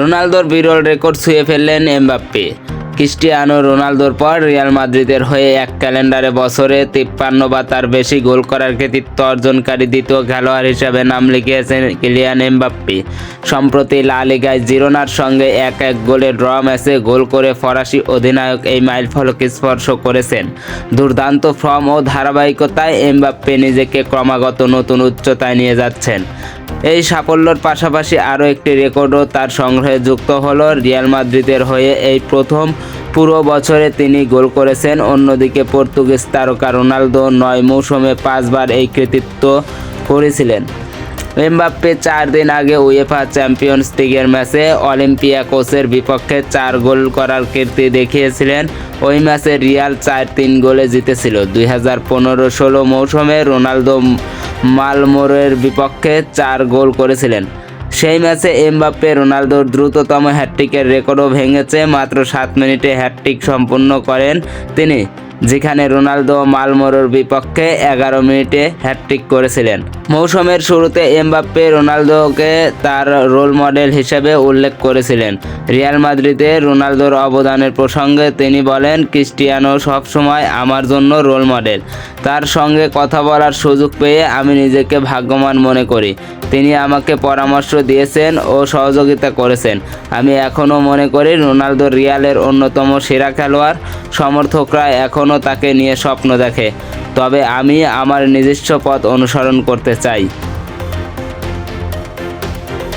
রোনালদোর বিরল রেকর্ড ছুঁয়ে ফেললেন এমবাপ্পে। ক্রিস্টিয়ানো রোনালদোর পর রিয়াল মাদ্রিদের হয়ে এক ক্যালেন্ডারে বছরে তিপ্পান্ন বা তার বেশি গোল করার কৃতিত্ব অর্জনকারী দ্বিতীয় খেলোয়াড় হিসেবে নাম লিখিয়েছেন কিলিয়ান এমবাপ্পি। সম্প্রতি লা লিগায় জিরোনার সঙ্গে এক এক গোলে ড্র ম্যাচে গোল করে ফরাসি অধিনায়ক এই মাইলফলক স্পর্শ করেছেন। দুর্দান্ত ফর্ম ও ধারাবাহিকতায় এমবাপ্পে নিজেকে ক্রমাগত নতুন উচ্চতায় নিয়ে যাচ্ছেন। এই সাফল্যর পাশাপাশি আরও একটি রেকর্ডও তার সংগ্রহে যুক্ত হলো রিয়াল মাদ্রিদের হয়ে এই প্রথম পুরো বছরে তিনি গোল করেছেন। অন্যদিকে পর্তুগিজ তারকা রোনালদো নয় মৌসুমে পাঁচবার এই কৃতিত্ব করেছিলেন। এমবাপ্পে চার দিন আগে উয়েফা চ্যাম্পিয়ন্স লিগের ম্যাচে অলিম্পিয়া কোচের বিপক্ষে চার গোল করার কীর্তি দেখিয়েছিলেন ওই ম্যাচে রিয়াল চার তিন গোলে জিতেছিল। দুই হাজার পনেরো ষোলো মৌসুমে রোনালদো মালমোরের বিপক্ষে চার গোল করেছিলেন। সেই ম্যাচে এমবাপ্পে রোনালদোর দ্রুততম হ্যাটট্রিকের রেকর্ডও ভেঙেছে, মাত্র সাত মিনিটে হ্যাটট্রিক সম্পূর্ণ করেন তিনি। যেখানে রোনালদো মালমোরোর বিপক্ষে এগারো মিনিটে হ্যাটট্রিক করেছিলেন। মৌসুমের শুরুতে এমবাপ্পে রোনালদোকে তার রোল মডেল হিসেবে উল্লেখ করেছিলেন। রিয়াল মাদ্রিদে রোনালদোর অবদানের প্রসঙ্গে তিনি বলেন, ক্রিস্টিয়ানো সবসময় আমার জন্য রোল মডেল। তার সঙ্গে কথা বলার সুযোগ পেয়ে আমি নিজেকে ভাগ্যবান মনে করি। তিনি আমাকে পরামর্শ দিয়েছেন ও সহযোগিতা করেছেন। আমি এখনও মনে করি রোনালদো রিয়ালের অন্যতম সেরা খেলোয়াড়। সমর্থকরা এখনও তাকে নিয়ে স্বপ্ন দেখে। তবে আমি আমার নিজস্ব পথ অনুসরণ করতে চাই।